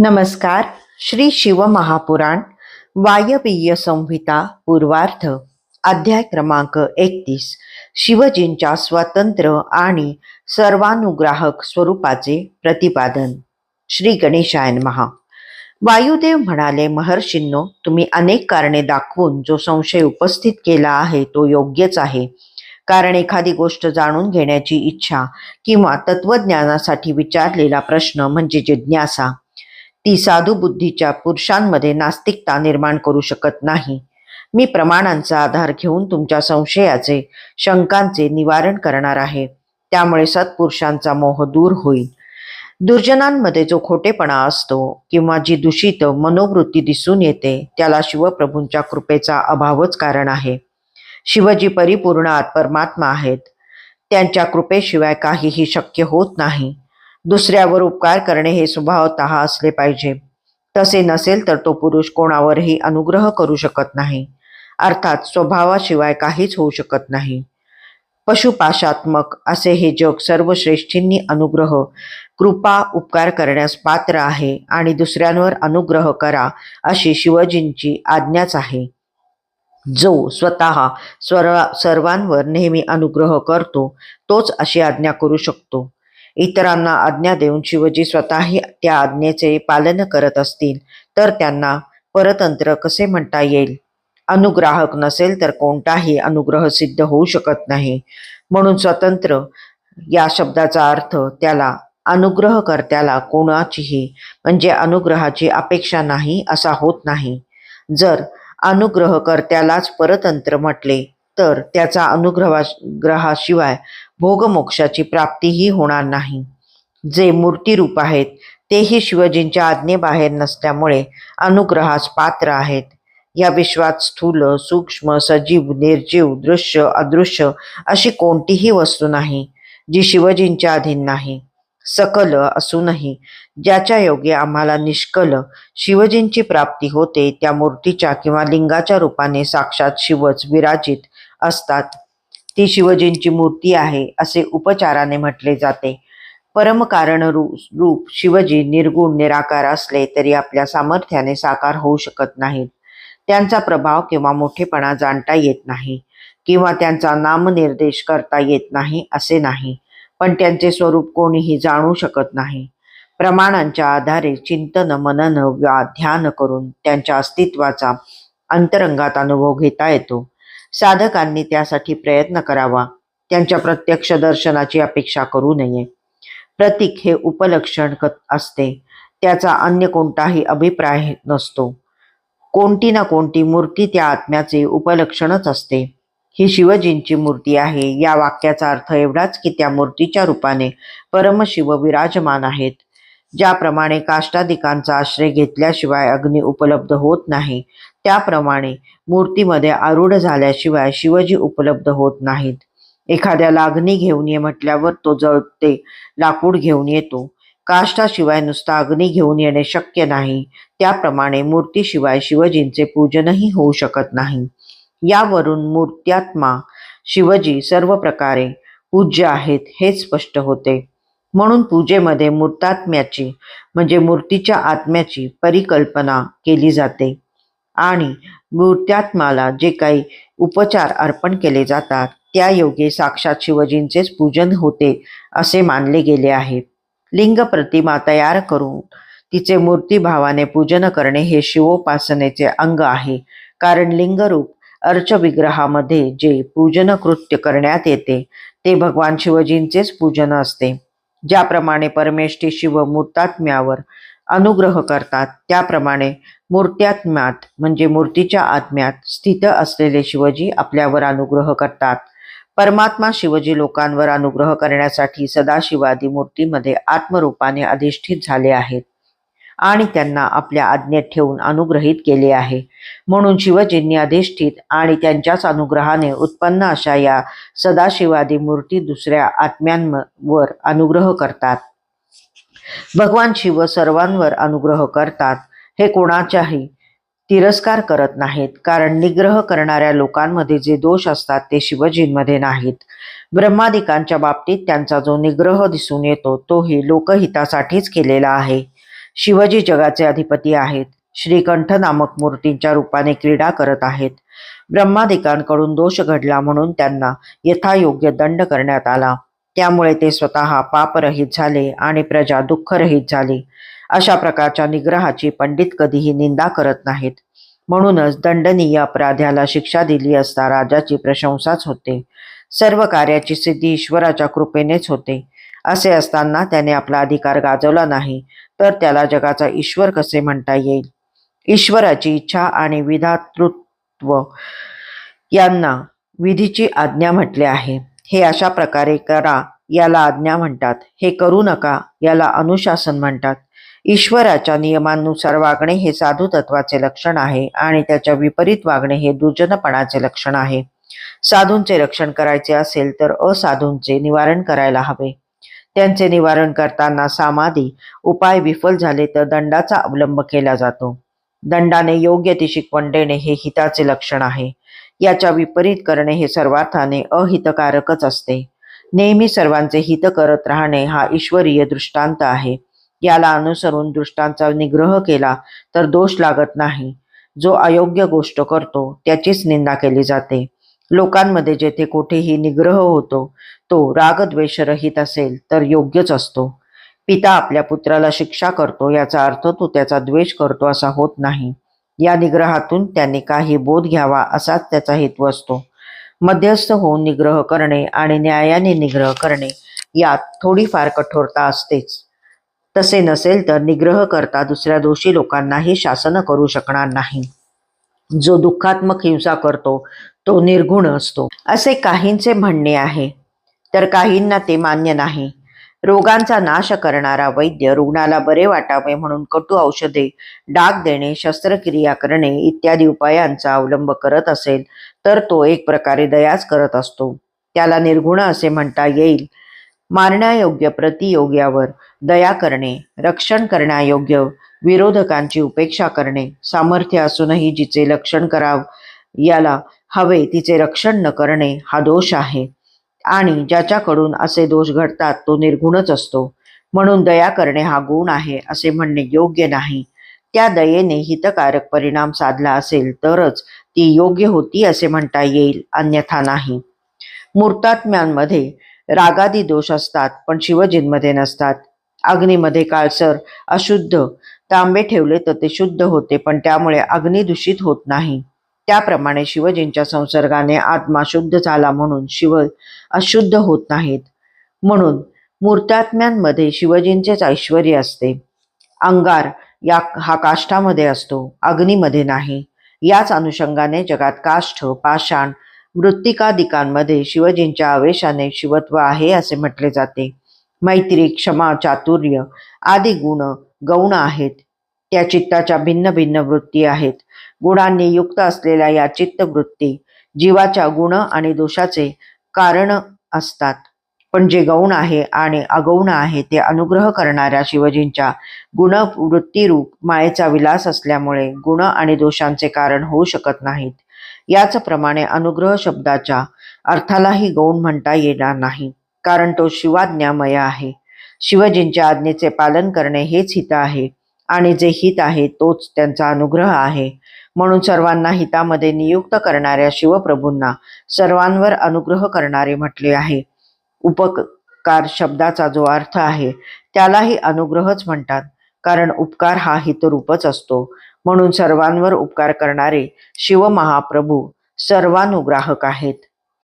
नमस्कार श्री शिव महापुराण वायवीय संहिता पूर्वार्थ अध्याय क्रमांक एकतीस. शिवजींच्या स्वतंत्र आणि सर्वानुग्राहक स्वरूपाचे प्रतिपादन. श्री गणेशायन महा वायुदेव म्हणाले महर्षींनो तुम्ही अनेक कारणे दाखवून जो संशय उपस्थित केला आहे तो योग्यच आहे. कारण एखादी गोष्ट जाणून घेण्याची इच्छा किंवा तत्वज्ञानासाठी विचारलेला प्रश्न म्हणजे जिज्ञासा. ती साधू बुद्धीच्या पुरुषांमध्ये नास्तिकता निर्माण करू शकत नाही. मी प्रमाणांचा आधार घेऊन तुमच्या संशयाचे शंकांचे निवारण करणार आहे. त्यामुळे सत्पुरुषांचा मोह दूर होईल. दुर्जनांमध्ये जो खोटेपणा असतो किंवा जी दूषित मनोवृत्ती दिसून येते त्याला शिवप्रभूंच्या कृपेचा अभावच कारण आहे. शिवजी परिपूर्ण परमात्मा आहेत. त्यांच्या कृपेशिवाय काहीही शक्य होत नाही. दुसऱ्यावर उपकार करणे हे स्वभावत असले पाहिजे. तसे नसेल तर तो पुरुष कोणावरही अनुग्रह करू शकत नाही. अर्थात स्वभावाशिवाय काहीच होऊ शकत नाही. पशुपाशात्मक असे हे जग सर्व श्रेष्ठींनी अनुग्रह कृपा उपकार करण्यास पात्र आहे आणि दुसऱ्यांवर अनुग्रह करा अशी शिवजींची आज्ञाच आहे. जो स्वतः सर्वांवर नेहमी अनुग्रह करतो तोच अशी आज्ञा करू शकतो. इतरांना आज्ञा देऊन शिवजी स्वतःही त्या आज्ञेचे पालन करत असतील तर त्यांना परतंत्र कसे म्हणता येईल? अनुग्राहक नसेल तर कोणताही अनुग्रह सिद्ध होऊ शकत नाही. म्हणून स्वतंत्र या शब्दाचा अर्थ त्याला अनुग्रहकर्त्याला कोणाचीही म्हणजे अनुग्रहाची अपेक्षा नाही असा होत नाही. जर अनुग्रहकर्त्यालाच परतंत्र म्हटले तर त्याचा अनुग्रहा ग्रहाशिवाय भोगमोक्षाची प्राप्तीही होणार नाही. जे मूर्तिरूप आहेत तेही शिवजींच्या आज्ञेबाहेर नसल्यामुळे अनुग्रहास पात्र आहेत. या विश्वात स्थूल सूक्ष्म सजीव निर्जीव दृश्य अदृश्य अशी कोणतीही वस्तू नाही जी शिवजींच्या अधीन नाही. सकल असूनही ज्याच्या योगे आम्हाला निष्कल शिवजींची प्राप्ती होते त्या मूर्तीच्या किंवा लिंगाच्या रूपाने साक्षात शिवच विराजित असतात. ती शिवजींची मूर्ती आहे असे उपचाराने म्हटले जाते. परमकारण रू- रूप शिवजी निर्गुण निराकार असले तरी आपल्या सामर्थ्याने साकार होऊ शकत नाहीत. त्यांचा प्रभाव किंवा मोठेपणा जाणता येत नाही किंवा त्यांचा नामनिर्देश करता येत नाही असे नाही. पण त्यांचे स्वरूप कोणीही जाणू शकत नाही. प्रमाणांच्या आधारे चिंतन मनन ध्यान करून त्यांच्या अस्तित्वाचा अंतरंगात अनुभव घेता येतो. साधकांनी त्यासाठी प्रयत्न करावा. त्यांच्या प्रत्यक्ष दर्शनाची अपेक्षा करू नये. प्रतीक हे उपलक्षण असते. त्याचा अन्य कोणताही अभिप्राय नसतो. कोणती ना कोणती मूर्ती त्या आत्म्याचे उपलक्षणच असते. ही शिवजींची मूर्ती आहे. या वाक्याचा अर्थ एवढाच की त्या मूर्तीच्या रूपाने परमशिव विराजमान आहेत. ज्याप्रमाणे काष्टादिकांचा आश्रय घेतल्याशिवाय अग्नी उपलब्ध होत नाही त्याप्रमाणे मूर्तीमध्ये आरूढ झाल्याशिवाय शिवजी उपलब्ध होत नाहीत. एखाद्या लागणी घेऊन ये म्हटल्यावर तो जळते लाकूड घेऊन येतो. काष्टाशिवाय नुसता अग्नी घेऊन येणे शक्य नाही. त्याप्रमाणे मूर्तीशिवाय शिवजींचे पूजनही होऊ शकत नाही. यावरून मूर्त्यात्मा शिवजी सर्व प्रकारे पूज्य आहेत हे स्पष्ट होते. म्हणून पूजेमध्ये मूर्तात्म्याची म्हणजे मूर्तीच्या आत्म्याची परिकल्पना केली जाते. आणि मूर्त्यात्माला जे काही उपचार अर्पण केले जातात त्या योगे साक्षात शिवजींचेच पूजन होते असे मानले गेले आहे. लिंग प्रतिमा तयार करून तिचे मूर्तिभावाने पूजन करणे हे शिवोपासनेचे अंग आहे. कारण लिंगरूप अर्चविग्रहामध्ये जे पूजन कृत्य करण्यात येते ते भगवान शिवजींचेच पूजन असते. ज्याप्रमाणे परमेष्ठी शिव मूर्तात्म्यावर अनुग्रह करतात. त्याप्रमाणे मूर्त्यात्म्यात म्हणजे मूर्तीच्या आत्म्यात स्थित असलेले शिवजी आपल्यावर अनुग्रह करतात. परमात्मा शिवजी लोकांवर अनुग्रह करण्यासाठी सदाशिवादी मूर्तीमध्ये आत्मरूपाने अधिष्ठित झाले आहेत आणि त्यांना आपल्या आज्ञेत ठेवून अनुग्रहित केले आहे. म्हणून शिवजींनी अधिष्ठित आणि त्यांच्याच अनुग्रहाने उत्पन्न अशा या सदाशिवादी मूर्ती दुसऱ्या आत्म्यांवर अनुग्रह करतात. भगवान शिव सर्वांवर अनुग्रह करतात. हे कोणाच्याही तिरस्कार करत नाहीत कारण निग्रह करणाऱ्या लोकांमध्ये जे दोष असतात ते शिवजींमध्ये नाहीत. ब्रह्मादिकांच्या बाबतीत त्यांचा जो निग्रह दिसून येतो तोही लोकहितासाठीच केलेला आहे. शिवजी जगाचे अधिपती आहेत. श्रीकंठ नामक मूर्तींच्या रूपाने क्रीडा करत आहेत. ब्रह्मादिकांकडून दोष घडला म्हणून त्यांना यथायोग्य दंड करण्यात आला. त्यामुळे ते स्वतः पापरहित झाले आणि प्रजा दुःखरहित झाली. अशा प्रकारच्या निग्रहाची पंडित कधीही निंदा करत नाहीत. म्हणूनच दंडनीय अपराध्याला शिक्षा दिली असता राजाची प्रशंसाच होते. सर्व कार्याची सिद्धी ईश्वराच्या कृपेनेच होते. असे असताना त्याने आपला अधिकार गाजवला नाही तर त्याला जगाचा ईश्वर कसे म्हणता येईल? ईश्वराची इच्छा आणि विधातृत्व यांना विधीची आज्ञा म्हटले आहे. हे अशा प्रकारे करा याला आज्ञा म्हणतात. हे करू नका याला अनुशासन म्हणतात. ईश्वराच्या नियमांनुसार वागणे हे साधू तत्वाचे लक्षण आहे आणि त्याच्या विपरीत वागणे हे दुर्जनपणाचे लक्षण आहे. साधूंचे रक्षण करायचे असेल तर असाधूंचे निवारण करायला हवे. त्यांचे निवारण करताना सामाधी उपाय विफल झाले तर दंडाचा अवलंब केला जातो. दंडाने योग्य ती शिकवण देणे हे हिताचे लक्षण आहे. याच्या विपरीत करणे हे सर्वार्थाने अहितकारकच असते. नेहमी सर्वांचे हित करत राहणे हा ईश्वरीय दृष्टांत आहे. याला अनुसरून दृष्टांचा निग्रह केला तर दोष लागत नाही. जो अयोग्य गोष्ट करतो त्याचीच निंदा केली जाते. लोकांमध्ये जेथे कुठेही निग्रह होतो तो रागद्वेषरहित असेल तर योग्यच असतो. पिता आपल्या पुत्राला शिक्षा करतो याचा अर्थ तो त्याचा द्वेष करतो असा होत नाही. या निग्रहातून त्यांनी काही बोध घ्यावा असाच त्याचा हेतू असतो. मध्यस्थ होऊन निग्रह करणे आणि न्यायाने निग्रह करणे यात थोडीफार कठोरता असतेच. तसे नसेल तर निग्रह करता दुसऱ्या दोषी लोकांनाही शासन करू शकणार नाही. जो दुःखात्मक हिंसा करतो तो निर्गुण असतो. असे काहींचे म्हणणे आहे तर काहींना ते मान्य नाही. रोगांचा नाश करणारा वैद्य रुग्णाला बरे वाटावे म्हणून कटू औषधे डाग देणे शस्त्रक्रिया करणे इत्यादी उपायांचा अवलंब करत असेल तर तो एक प्रकारे दयाच करत असतो. त्याला निर्गुण असे म्हणता येईल. मारण्यायोग्य प्रतियोग्यावर दया करणे रक्षण करण्यायोग्य विरोधकांची उपेक्षा करणे सामर्थ्य असूनही जिचे लक्षण कराव याला हवे तिचे रक्षण न करणे हा दोष आहे. आणि ज्याच्याकडून असे दोष घडतात तो निर्गुणच असतो. म्हणून दया करणे हा गुण आहे असे म्हणणे योग्य नाही. त्या दयेने हितकारक परिणाम साधला असेल तरच ती योग्य होती असे म्हणता येईल अन्यथा नाही. मूर्तात्म्यांमध्ये रागादी दोष असतात पण शिवजींमध्ये नसतात. अग्नीमध्ये काळसर अशुद्ध तांबे ठेवले तर ते शुद्ध होते पण त्यामुळे अग्नी दूषित होत नाही. त्याप्रमाणे शिवजींच्या संसर्गाने आत्मा शुद्ध झाला म्हणून शिव अशुद्ध होत नाहीत. म्हणून मूर्तात्म्यांमध्ये शिवजींचेच ऐश्वर असते. अंगार या हा काष्ठामध्ये असतो अग्नीमध्ये नाही. याच अनुषंगाने जगात काष्ठ पाषाण मृत्तिकादिकांमध्ये शिवजींच्या आवेशाने शिवत्व आहे असे म्हटले जाते. मैत्री क्षमा चातुर्य आदी गुण गौण आहेत. त्या चित्ताच्या भिन्न भिन्न वृत्ती आहेत. गुणांनी युक्त असलेल्या या चित्तवृत्ती जीवाच्या गुण आणि दोषाचे कारण असतात. पण जे गौण आहे आणि अगौण आहे ते अनुग्रह करणाऱ्या शिवजींच्या गुणवृत्तीरूप मायेचा विलास असल्यामुळे गुण आणि दोषांचे कारण होऊ शकत नाहीत. याचप्रमाणे अनुग्रह शब्दाच्या अर्थालाही गौण म्हणता येणार नाही कारण तो शिवाज्ञामय आहे. शिवजींच्या आज्ञेचे पालन करणे हेच हित आहे. आणि जे हित आहे तोच त्यांचा अनुग्रह आहे. म्हणून सर्वांना हितामध्ये नियुक्त करणाऱ्या शिवप्रभूंना सर्वांवर अनुग्रह करणारे म्हटले आहे. उपकार शब्दाचा जो अर्थ आहे त्यालाही अनुग्रहच म्हणतात कारण उपकार हा हितरूपच असतो. म्हणून सर्वांवर उपकार करणारे शिवमहाप्रभू सर्वानुग्राहक आहेत.